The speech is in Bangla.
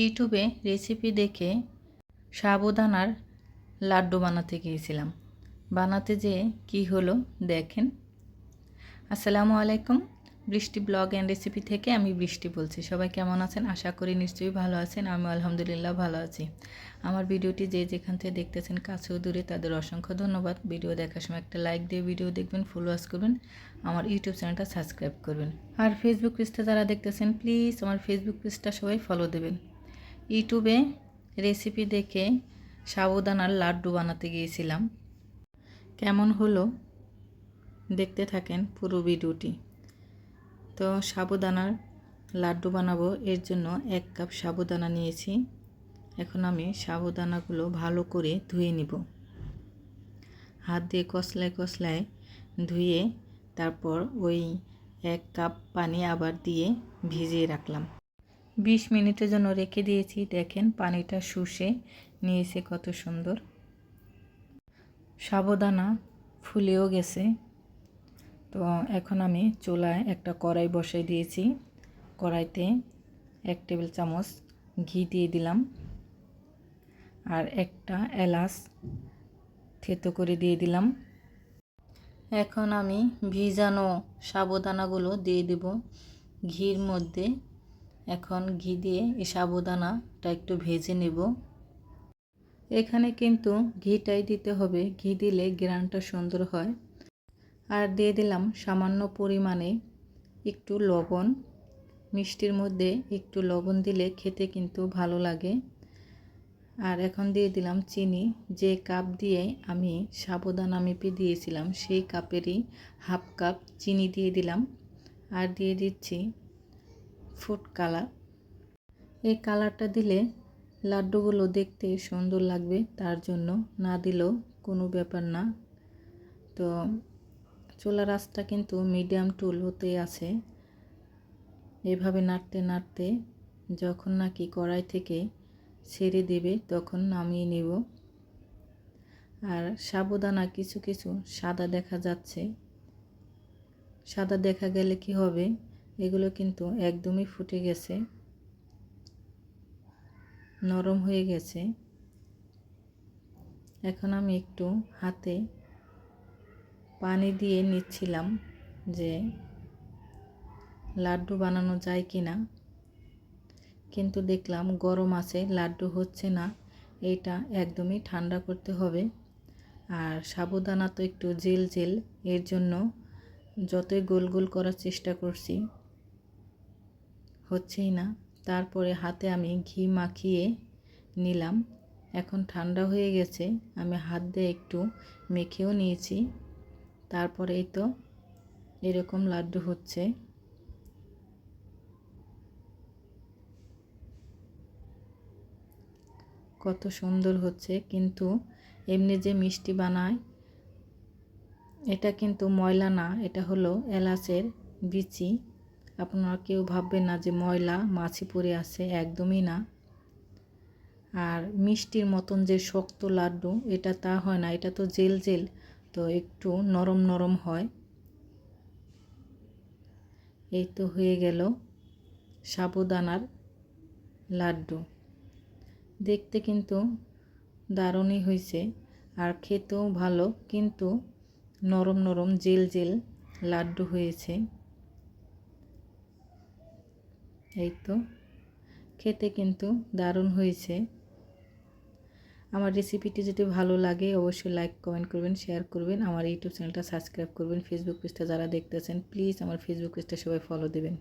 ইউটিউবে রেসিপি দেখে সাবুদানার লাড্ডু বানাতে গিয়েছিলাম। বানাতে যেয়ে কি হলো দেখেন। আসসালামু আলাইকুম। বৃষ্টি ব্লগ অ্যান্ড রেসিপি থেকে আমি বৃষ্টি বলছি। সবাই কেমন আছেন? আশা করি নিশ্চয়ই ভালো আছেন। আমি আলহামদুলিল্লাহ ভালো আছি। আমার ভিডিওটি যে যেখান থেকে দেখতেছেন কাছেও দূরে তাদের অসংখ্য ধন্যবাদ। ভিডিও দেখার সময় একটা লাইক দিয়ে ভিডিও দেখবেন ফুল ওয়াশ করবেন। আমার ইউটিউব চ্যানেলটা সাবস্ক্রাইব করবেন। আর ফেসবুক পেজটা যারা দেখতেছেন প্লিজ আমার ফেসবুক পেজটা সবাই ফলো দেবেন। ইউটিউবে রেসিপি দেখে সাবুদানার লাড্ডু বানাতে গিয়েছিলাম। কেমন হলো? দেখতে থাকেন পুরো ভিডিওটি। তো সাবুদানার লাড্ডু বানাবো, এর জন্য এক কাপ সাবুদানা নিয়েছি। এখন আমি সাবুদানাগুলো ভালো করে ধুয়ে নিব। হাত দিয়ে কষলায় কষলায় ধুয়ে তারপর ওই এক কাপ পানি আবার দিয়ে ভিজিয়ে রাখলাম। বিশ মিনিটের জন্য রেখে দিয়েছি। দেখেন পানিটা শুষে নিয়েছে কত সুন্দর। সাবুদানা ফুলেও গেছে। তো এখন আমি চুলায় একটা কড়াই বসাই দিয়েছি। কড়াইতে এক টেবিল চামচ ঘি দিয়ে দিলাম। আর একটা এলাচ থেতো করে দিয়ে দিলাম। এখন আমি ভিজানো সাবুদানাগুলো দিয়ে দেব। ঘির মধ্যে এখন ঘি দিয়ে এই সাবুদানাটা একটু ভেজে নেব। এখানে কিন্তু ঘিটাই দিতে হবে। ঘি দিলে গ্রানটা সুন্দর হয়। আর দিয়ে দিলাম সামান্য পরিমাণে একটু লবণ। মিষ্টির মধ্যে একটু লবণ দিলে খেতে কিন্তু ভালো লাগে। আর এখন দিয়ে দিলাম চিনি। যে কাপ দিয়ে আমি সাবুদানা মেপে দিয়েছিলাম, সেই কাপেরই হাফ কাপ চিনি দিয়ে দিলাম। আর দিয়ে দিচ্ছি ফুড কালার। এই কালারটা দিলে লাড্ডুগুলো দেখতে সুন্দর লাগবে, তার জন্য না দিলেও কোনো ব্যাপার না। তো চুলার আঁচটা কিন্তু মিডিয়াম টুল হতে আছে। এভাবে নাড়তে নাড়তে যখন নাকি কড়াই থেকে ছেড়ে দেবে তখন নামিয়ে নেব। আর সাবুদানা কিছু কিছু সাদা দেখা যাচ্ছে। সাদা দেখা গেলে কি হবে? এগুলো কিন্তু একদমই ফুটে গেছে। নরম হয়ে গেছে। এখন আমি একটু হাতে পানি দিয়ে নিচ্ছিলাম যে লাড্ডু বানানো যায় কি না কিন্তু দেখলাম গরম আছে, লাড্ডু হচ্ছে না, এটা একদমই ঠান্ডা করতে হবে। আর সাবুদানা তো একটু জেল জেল, এর জন্য যতই গোল গোল করার চেষ্টা করছি হচ্ছেই না। তারপরে হাতে আমি ঘি মাখিয়ে নিলাম। এখন ঠান্ডা হয়ে গেছে। আমি হাত দিয়ে একটু মেখেও নিয়েছি। তারপরে এই তো এরকম লাড্ডু হচ্ছে। কত সুন্দর হচ্ছে। কিন্তু এমনি যে মিষ্টি বানায়, এটা কিন্তু ময়লা না। এটা হলো এলাচের বিচি। আপনারা কেউ ভাববেন না যে ময়লা মাছি পড়ে আছে, একদমই না। আর মিষ্টির মতন যে শক্ত লাড্ডু, এটা তা হয় না, এটা তো জেল জেল, তো একটু নরম নরম হয়। এই তো হয়ে গেল সাবুদানার লাড্ডু। দেখতে কিন্তু দারুণই হয়েছে আর খেতেও ভালো, কিন্তু নরম নরম জেল জেল লাড্ডু হয়েছে। এই তো, খেতে কিন্তু দারুণ হয়েছে। আমার রেসিপিটি যদি ভালো লাগে, অবশ্যই লাইক কমেন্ট করবেন শেয়ার করবেন। আমার ইউটিউব চ্যানেলটা সাবস্ক্রাইব করবেন। ফেসবুক পেজটা যারা দেখতেছেন প্লিজ আমার ফেসবুক পেজটা সবাই ফলো দেবেন।